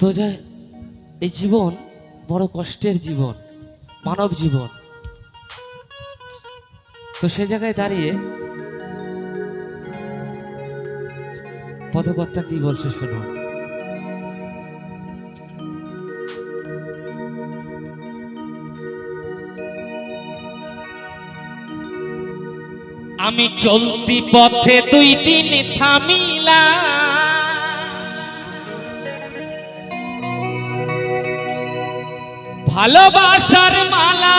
তো যা এই জীবন বড় কষ্টের জীবন, মানব জীবন। তো সে জায়গায় দাঁড়িয়ে পদকর্তা কি বলছে শোনো। আমি চলতি পথে দুই দিন থামিলা ভালোবাসার মালা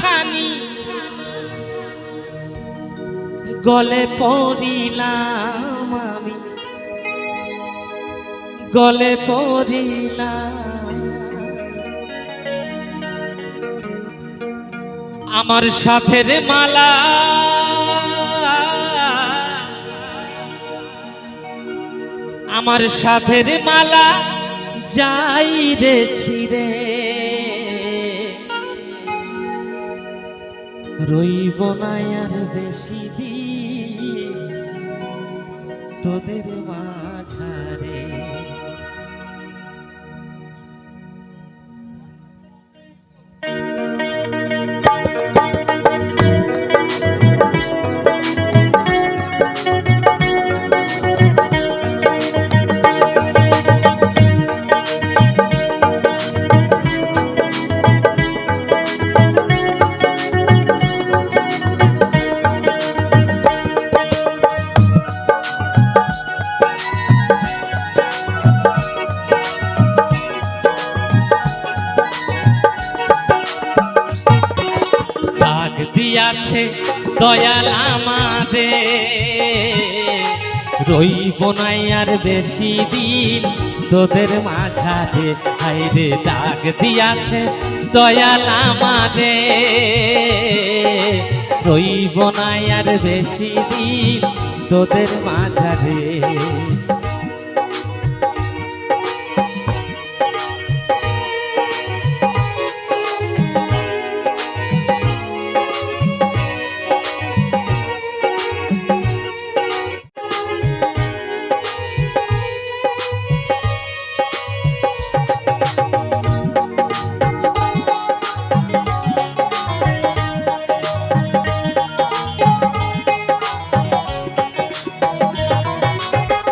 খানি। গলে পড়িলাম আমি। গলে পড়িলাম। আমার সাথের মালা। আমার সাথের মালা যাই রে ছিড়ে। রইব না আর বেশি দিন। তোদের মাঝারে দিয়াছে দয়াল আমাদের। রইব নাই আর বেশি দিন তোদের মাঝারে। হাইরে ডাক দিয়াছে দয়াল আমাদের। রইব নাই আর বেশি দিন তোদের মাঝারে।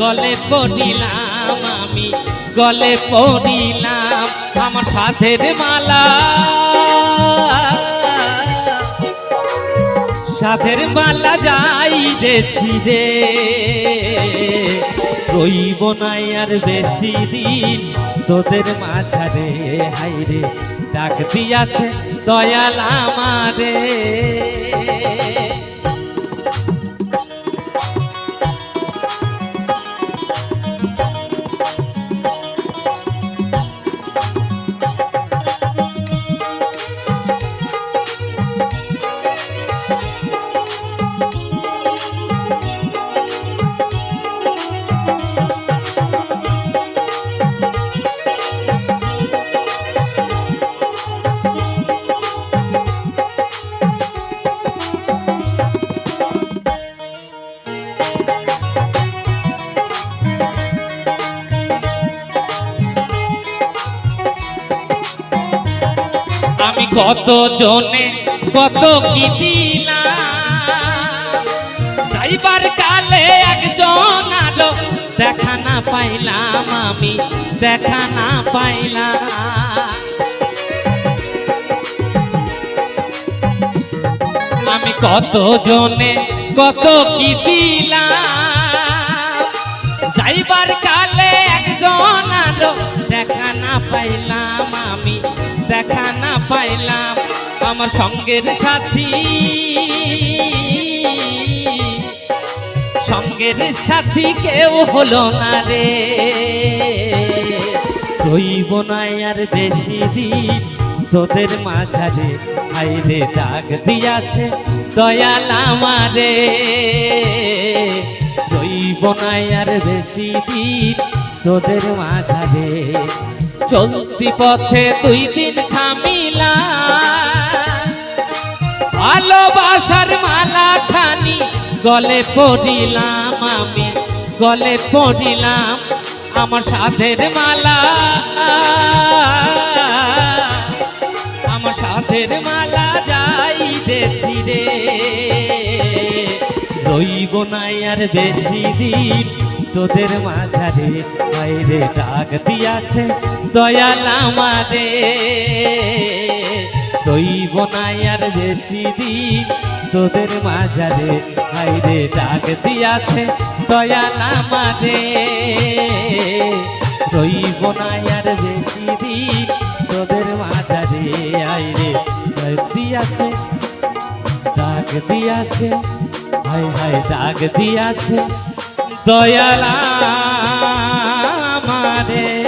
গলে পড়িলাম আমি, গলে পড়িলাম আমার সাথের মালা। সাথের মালা যাই রে রইব নাই আর বেশি দিন তোদের মাঝারে। হাইরে ডাক দিয়াছে দয়াল আমারে। আমি কত জনে কত কি দিলাম? কালে একজন আলো দেখা না পাইলাম আমি, দেখা না পাইলাম। আমি কত জনে কত কি দিলাম? যাইবার কালে একজন আলো দেখা না পাইলাম আমি দেখা না পাইলাম আমার সঙ্গের সাথী। সঙ্গের সাথী কেউ হলো না রে। রইব না আর বেশি দিন তোদের মাঝারে। হাইরে ডাক দিয়াছে দয়াল আমারে। রইব না আর বেশি দিন তোদের মাঝারে। চলতি পথে দুই দিন থামিলা ভালোবাসার মালা খানি গলে পড়িলাম আমি, গলে পড়িলাম আমার সাধের মালা। আমার সাধের মালা যাইতেছি রে। রইব নাই আর বেশি দিন। তোদের মাঝারে বাইরে ডাক দিয়াছে, দয়াল আমারে। রইব নাই আর বেশি দিন, তোদের মাঝারে হাইরে ডাক দিয়াছে, দয়াল আমারে। রইব নাই আর বেশি দিন, তোদের মাঝারে আইরে ডাক দিয়াছে ডাক দিয়াছে। হাই ডাক দিয়াছে দয়ালা আমারে।